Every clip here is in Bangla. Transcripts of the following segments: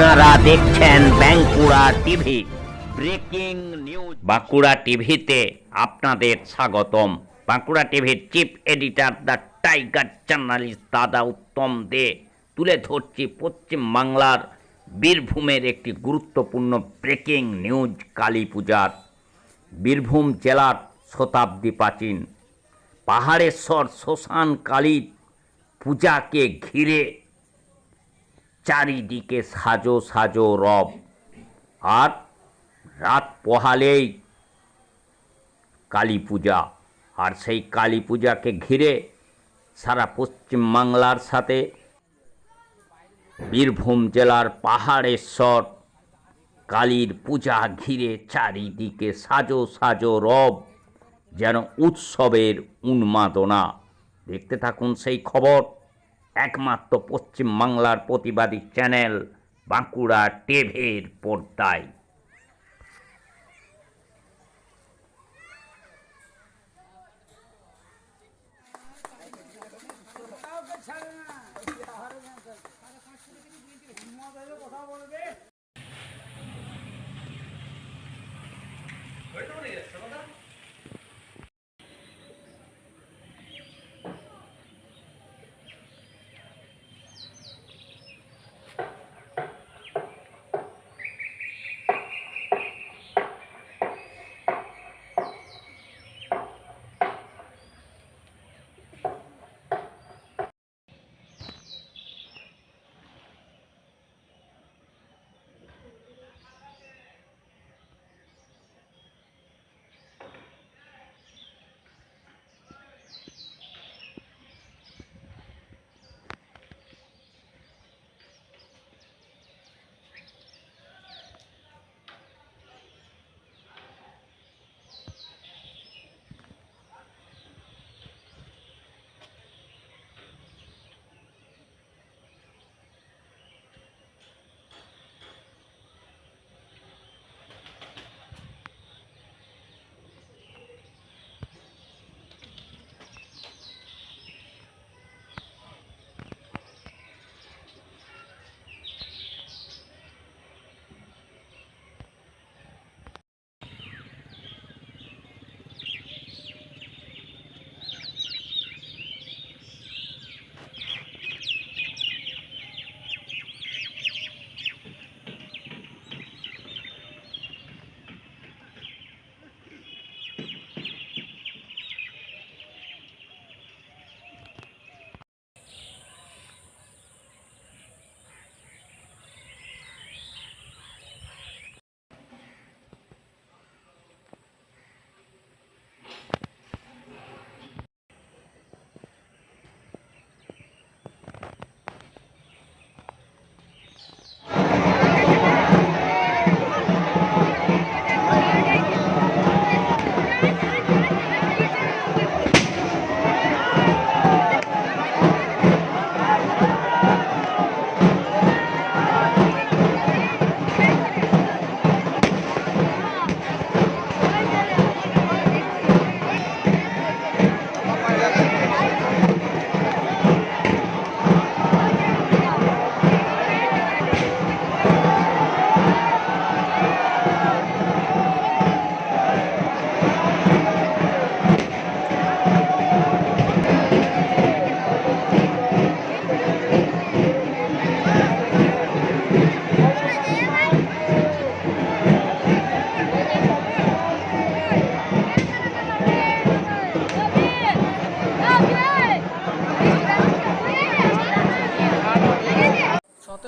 আপনারা দেখছেন Bankura TV. Breaking news. Bankura টিভিতে আপনাদের স্বাগতম। বাঁকুড়া টিভির chief editor the tiger journalist দাদা উত্তম দে তুলে ধরছি পশ্চিম বাংলার বীরভূমের একটি গুরুত্বপূর্ণ ব্রেকিং নিউজ কালী পূজার। বীরভূম জেলার শতাব্দী প্রাচীন। পাহাড়েশ্বর শ্মশান কালীর পূজাকে ঘিরে চারিদিকে সাজো সাজো রব। আর রাত পোহালেই কালী পূজা। আর সেই কালী পূজাকে ঘিরে সারা পশ্চিম বাংলার সাথে বীরভূম জেলার পাহাড়েশ্বর কালীর পূজা ঘিরে চারিদিকে সাজো সাজো রব যেন উৎসবের উন্মাদনা। দেখতে থাকুন সেই খবর। একমাত্র পশ্চিম বাংলার প্রতিবাদী চ্যানেল বাঁকুড়া টেভের পর্দায়।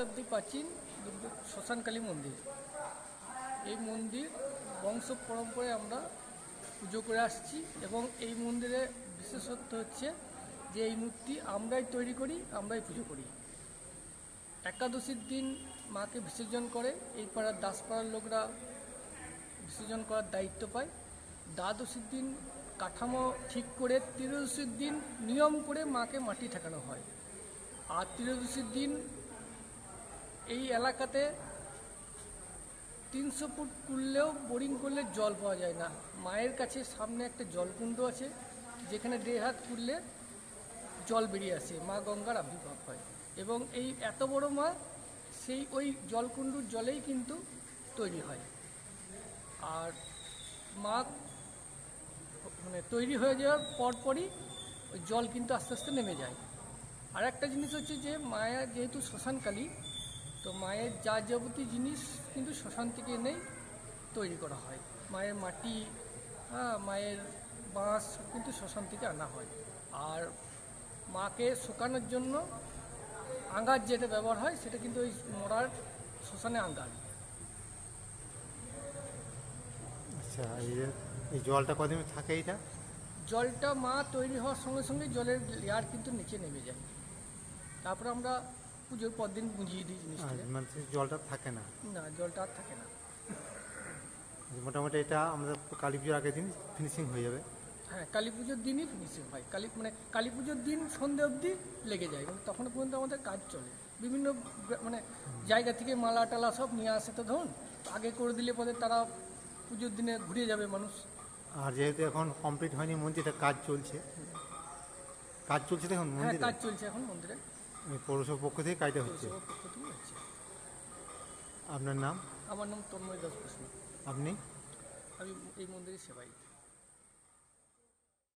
শতাব্দী প্রাচীন শ্মশানকালী মন্দির। এই মন্দির বংশ পরম্পরায় আমরা পুজো করে আসছি এবং এই মন্দিরে বিশেষত্ব হচ্ছে যে এই মূর্তি আমরাই তৈরি করি, আমরাই পুজো করি। একাদশীর দিন মাকে বিসর্জন করে, এই পাড়ার দাসপাড়ার লোকরা বিসর্জন করার দায়িত্ব পায়। দ্বাদশীর দিন কাঠামো ঠিক করে ত্রয়োদশীর দিন নিয়ম করে মাকে মাটি ঠেকানো হয়। আর ত্রয়োদশীর দিন এই এলাকাতে তিনশো ফুট করলেও বোরিং করলে জল পাওয়া যায় না। মায়ের কাছে সামনে একটা জলকুণ্ড আছে, যেখানে দেড় হাত করলে জল বেরিয়ে আসে। মা গঙ্গার আবির্ভাব হয় এবং এই এত বড় মা, সেই ওই জলকুণ্ডুর জলেই কিন্তু তৈরি হয়। আর মা মানে তৈরি হয়ে যাওয়ার পরপরই জল কিন্তু আস্তে আস্তে নেমে যায়। আর একটা জিনিস হচ্ছে যে, মায়া যেহেতু শ্মশানকালী তো মায়ের যা যাবতীয় জিনিস কিন্তু শ্মশান থেকে এনেই তৈরি করা হয়। মায়ের মাটি হ্যাঁ মায়ের বাঁশ কিন্তু শ্মশান থেকে আনা হয়। আর মাকে শুকানোর জন্য আঙ্গার যেটা ব্যবহার হয় সেটা কিন্তু ওই মরার শ্মশানে আঙ্গার। আচ্ছা এই জলটা কদিন থাকে এইটা জলটা মা তৈরি হওয়ার সঙ্গে সঙ্গে জলের লেয়ার কিন্তু নিচে নেমে যায়। তারপরে আমরা পুজোর পর দিন বুঝিয়ে দিই আর জিনিসটাকে মানে জলটা থাকে না। না জলটা আর থাকে না। মোটামুটি এটা আমাদের কালী পুজোর আগের দিন ফিনিশিং হয়ে যাবে। হ্যাঁ কালী পুজোর দিনই ফিনিশিং হয়। কালী মানে কালী পুজোর দিন সন্ধে অবধি লেগে যায় এবং তখন পর্যন্ত আমাদের কাজ চলে। বিভিন্ন মানে জায়গা থেকে মালা টালা সব নিয়ে আসে তো ধরুন। আগে করে দিলে পরে তারা পুজোর দিনে ঘুরে যাবে মানুষ। আর যেহেতু এখন কমপ্লিট হয়নি মন্দিরটা কাজ চলছে। কাজ চলছে দেখুন হ্যাঁ মন্দিরে? কাজ চলছে এখন মন্দিরে। পৌরসভার পক্ষ থেকে কাজটা হচ্ছে। পৌরসভার পক্ষ থেকেই হচ্ছে। আপনার নাম? আমার নাম তন্ময় দাস আপনি? আমি এই মন্দিরের সেবাই